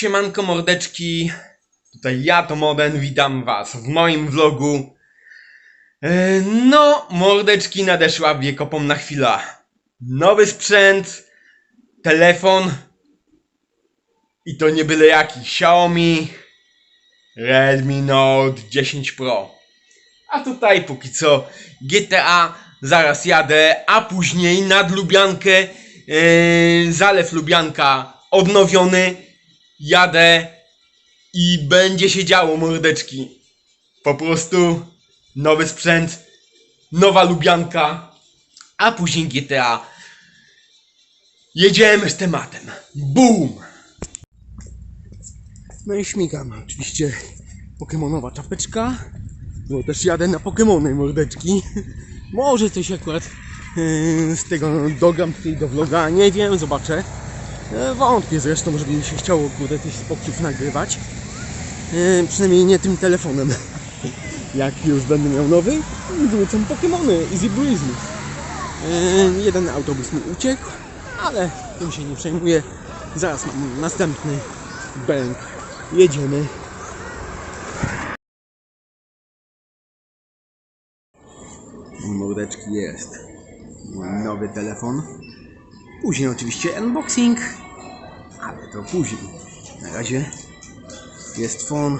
Siemanko mordeczki, tutaj ja to Moden, witam was w moim vlogu. E, No, mordeczki nadeszła wiekopomna chwila. Nowy sprzęt, telefon i to nie byle jaki, Xiaomi Redmi Note 10 Pro. A tutaj póki co GTA, zaraz jadę, a później nad Lubiankę, e, Zalew Lubianka odnowiony, jadę i będzie się działo mordeczki. Po prostu nowy sprzęt, nowa Lubianka, a później GTA. Jedziemy z tematem. Boom! No i śmigam. Oczywiście pokemonowa czapeczka. Bo też jadę na pokemony mordeczki. Może coś akurat yy, z tego dogam tutaj do vloga, nie wiem, zobaczę. E, Wątpię zresztą, żeby mi się chciało kurde tych spotów nagrywać. E, Przynajmniej nie tym telefonem. Jak już będę miał nowy, wrócą Pokemony, easy breezy. E, Jeden autobus mi uciekł, ale tym się nie przejmuję. Zaraz mam następny bęk. Jedziemy. Mordeczki jest. Mój nowy telefon. Później oczywiście unboxing, ale to później. Na razie jest fon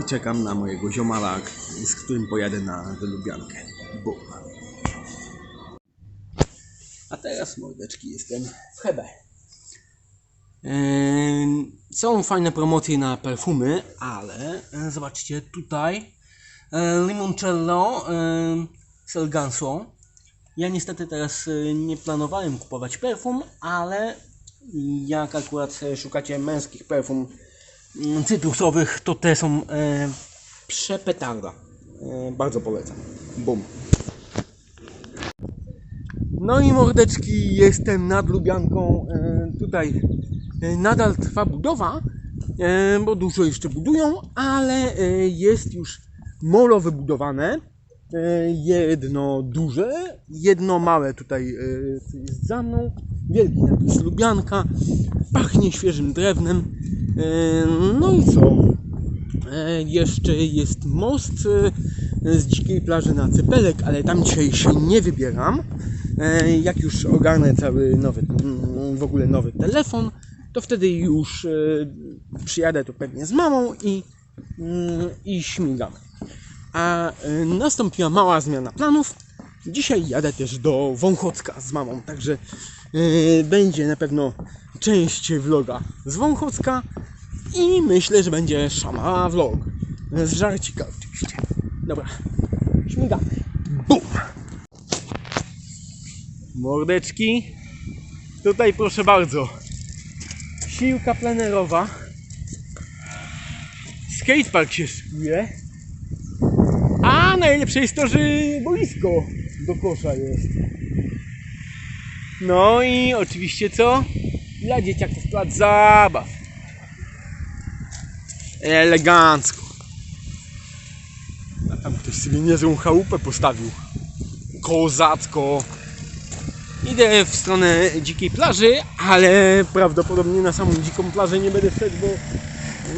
i czekam na mojego ziomala, z którym pojadę na Lubiankę. Bum. A teraz mordeczki jestem w Hebe. Ym, Są fajne promocje na perfumy, ale e, zobaczcie tutaj e, limoncello e, z elegancją. Ja niestety teraz e, nie planowałem kupować perfum, ale jak akurat e, szukacie męskich perfum mm, cytrusowych, to te są e, przepetarda. E, bardzo polecam. Bum. No i mordeczki, jestem nad Lubianką. E, tutaj e, nadal trwa budowa, e, bo dużo jeszcze budują, ale e, jest już molo wybudowane. E, jedno duże, jedno małe tutaj e, jest za mną. Wielki napis Lubianka. Pachnie świeżym drewnem. E, no i co? Jeszcze jest most z dzikiej plaży na Cypelek, ale tam dzisiaj się nie wybieram. Jak już ogarnę cały nowy, mm, w ogóle nowy telefon, to wtedy już przyjadę tu pewnie z mamą i, mm, i śmigam. A e, nastąpiła mała zmiana planów. Dzisiaj jadę też do Wąchocka z mamą, także e, będzie na pewno część vloga z Wąchocka i myślę, że będzie szama vlog. Z żarcika oczywiście. Dobra, śmigamy. Bum! Mordeczki. Tutaj proszę bardzo. Siłka plenerowa. Skatepark się szykuje. A najlepsze jest to, że boisko do kosza jest. No i oczywiście co? Dla dzieciaków plac zabaw. Elegancko. A tam ktoś sobie niezłą chałupę postawił. Kozacko. Idę w stronę dzikiej plaży, ale prawdopodobnie na samą dziką plażę nie będę wszedł, bo,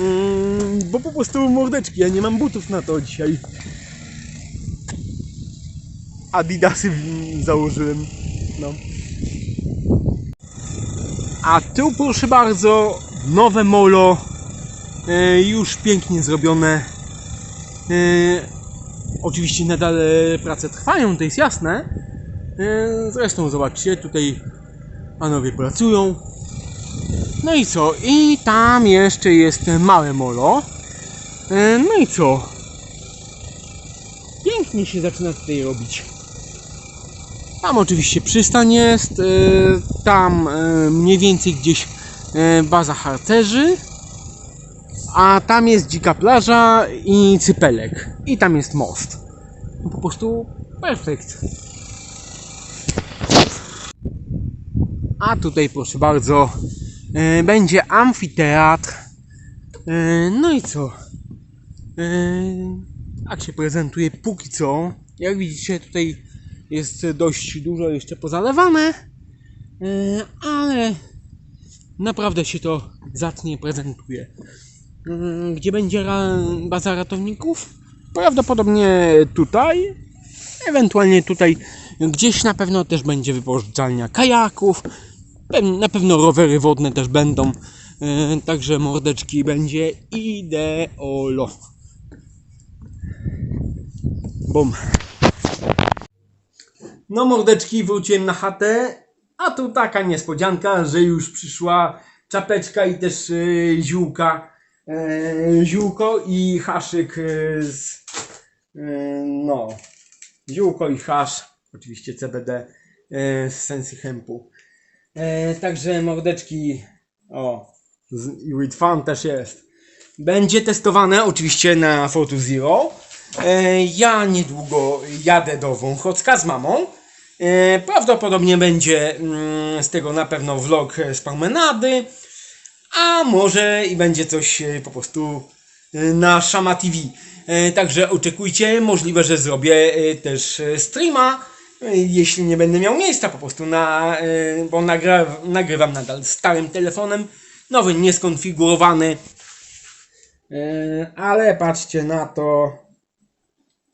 mm, bo po prostu mordeczki, ja nie mam butów na to dzisiaj. Adidasy założyłem, no. A tu proszę bardzo, nowe molo, e, już pięknie zrobione. E, oczywiście nadal e, prace trwają, to jest jasne. E, Zresztą zobaczcie, tutaj panowie pracują. No i co? I tam jeszcze jest małe molo. E, No i co? Pięknie się zaczyna tutaj robić. Tam oczywiście przystań jest, e, tam e, mniej więcej gdzieś e, baza harcerzy, a tam jest dzika plaża i cypelek. I tam jest most. Po prostu perfekt. A tutaj proszę bardzo będzie amfiteatr. No i co? Tak się prezentuje póki co. Jak widzicie tutaj jest dość dużo jeszcze pozalewane. E, ale naprawdę się to zacnie prezentuje. Mm, Gdzie będzie baza ratowników? Prawdopodobnie tutaj, ewentualnie tutaj gdzieś na pewno też będzie wypożyczalnia kajaków, na pewno rowery wodne też będą, e, także mordeczki będzie ideolo. Bum. No mordeczki, wróciłem na chatę, a tu taka niespodzianka, że już przyszła czapeczka i też e, ziółka, e, ziółko i haszyk e, z, no, ziółko i hasz, oczywiście CBD z Sensy Hempu. Także mordeczki, o, z, i with fun też jest. Będzie testowane oczywiście na Fortu Zero. E, ja niedługo jadę do Wąchocka z mamą. E, prawdopodobnie będzie mm, z tego na pewno vlog z promenady. A może i będzie coś e, po prostu na Shama TV. Także oczekujcie, możliwe, że zrobię też streama, jeśli nie będę miał miejsca po prostu na, bo nagra, nagrywam nadal starym telefonem, nowy, nieskonfigurowany. Ale patrzcie na to.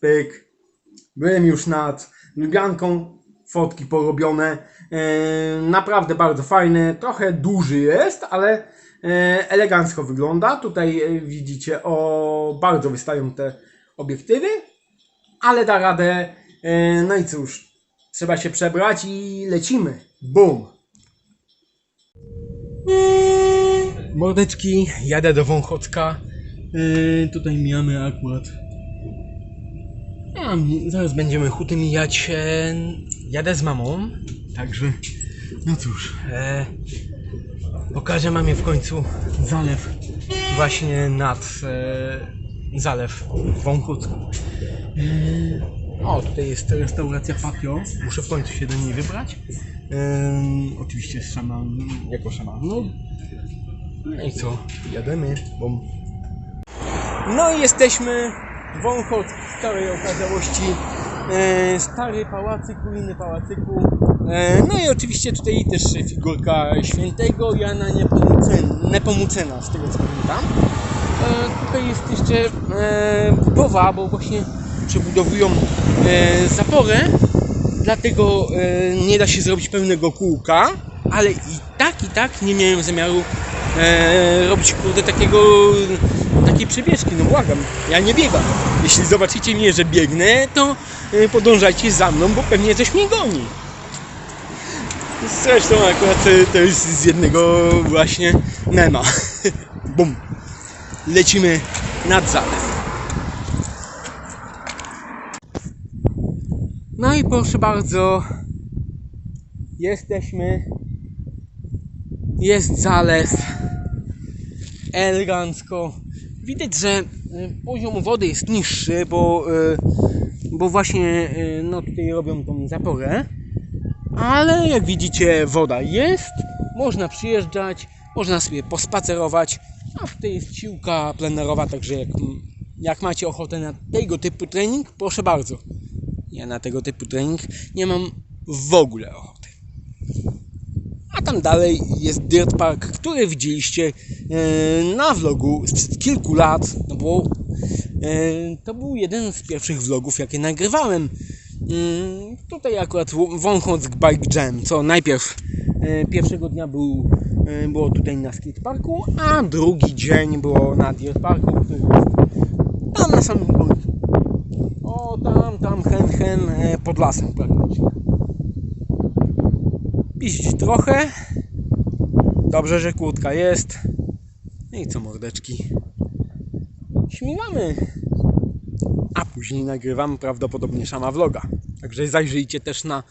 Pyk. Byłem już nad Lubianką. Fotki porobione. E, Naprawdę bardzo fajny. Trochę duży jest, ale e, elegancko wygląda. Tutaj e, widzicie, o bardzo wystają te obiektywy, ale da radę. No i cóż, trzeba się przebrać i lecimy. Bum! Mordeczki, jadę do Wąchocka. Yy, tutaj mijamy akurat. A, zaraz będziemy huty mijać. E, jadę z mamą, także. No cóż, e, pokażę mamie w końcu zalew. Właśnie nad e, zalew w Wąchocku. E, o, tutaj jest restauracja Patio. Muszę w końcu się do niej wybrać. E, oczywiście z szaman, jako szaman. No, no i co? Jademy, bo... No i jesteśmy Wąchot starej okazałości. E, stary pałacyk, ruiny pałacyku. E, no i oczywiście tutaj też figurka świętego Jana Nepomucena, Nepomucena z tego co pamiętam. E, tutaj jest jeszcze e, budowa, bo właśnie przebudowują zaporę, dlatego nie da się zrobić pełnego kółka, ale i tak, i tak nie miałem zamiaru robić kurde takiego, takiej no błagam, ja nie biegam. Jeśli zobaczycie mnie, że biegnę, to e, podążajcie za mną, bo pewnie coś mnie goni. Zresztą akurat e, to jest z jednego właśnie mema. Bum. Lecimy nad zalew. No i proszę bardzo, jesteśmy. Jest zalew. Elegancko. Widać, że y, poziom wody jest niższy, bo, y, bo właśnie y, no, tutaj robią tą zaporę. Ale jak widzicie, woda jest. Można przyjeżdżać, można sobie pospacerować. A tutaj jest siłka plenerowa, także jak, jak macie ochotę na tego typu trening, proszę bardzo. Ja na tego typu trening nie mam w ogóle ochoty. Tam dalej jest Dirt Park, który widzieliście e, na vlogu sprzed kilku lat, no bo e, to był jeden z pierwszych vlogów, jakie nagrywałem. Mm, Tutaj akurat Wąchock Bike Jam, co najpierw e, pierwszego dnia był, było tutaj na skateparku, a drugi dzień było na Dirt Parku, który jest tam na samym końcu. O, tam, tam, hen, hen, pod lasem praktycznie. Piść trochę. Dobrze, że kurtka jest. No i co, mordeczki? Śmigamy. A później nagrywam prawdopodobnie Szama Vloga. Także zajrzyjcie też na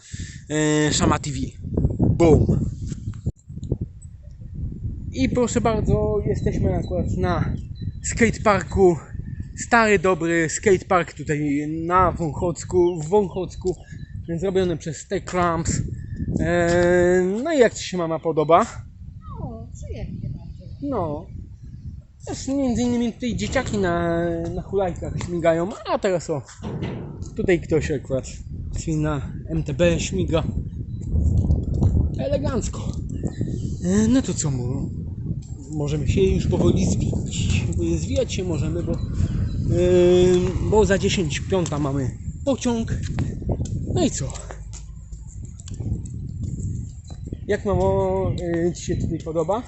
e, Szama TV. Boom. I proszę bardzo, jesteśmy akurat na skateparku. Stary, dobry skatepark tutaj na Wąchocku, w Wąchocku, zrobiony przez Tech Cramps. Eee, no i jak Ci się mama podoba? O, przyjemnie bardzo. No. Też między innymi tutaj dzieciaki na, na hulajkach śmigają, a teraz o, tutaj ktoś akurat czyli na MTB śmiga. Elegancko. E, No to co, mu? możemy się już powoli zwijać. Zwijać się możemy, bo, yy, bo za 10 piąta mamy pociąg. No i co? Jak mamo yy, Ci się tutaj podoba?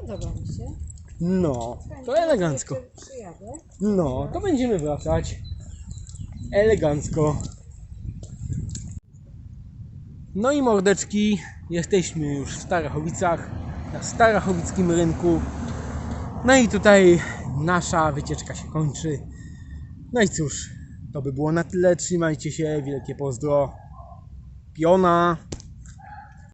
Podoba mi się. No, to elegancko. Przyjadę. No, to będziemy wracać. Elegancko. No i mordeczki, jesteśmy już w Starachowicach, na Starachowickim rynku. No i tutaj nasza wycieczka się kończy. No i cóż, to by było na tyle. Trzymajcie się, wielkie pozdro. Piona.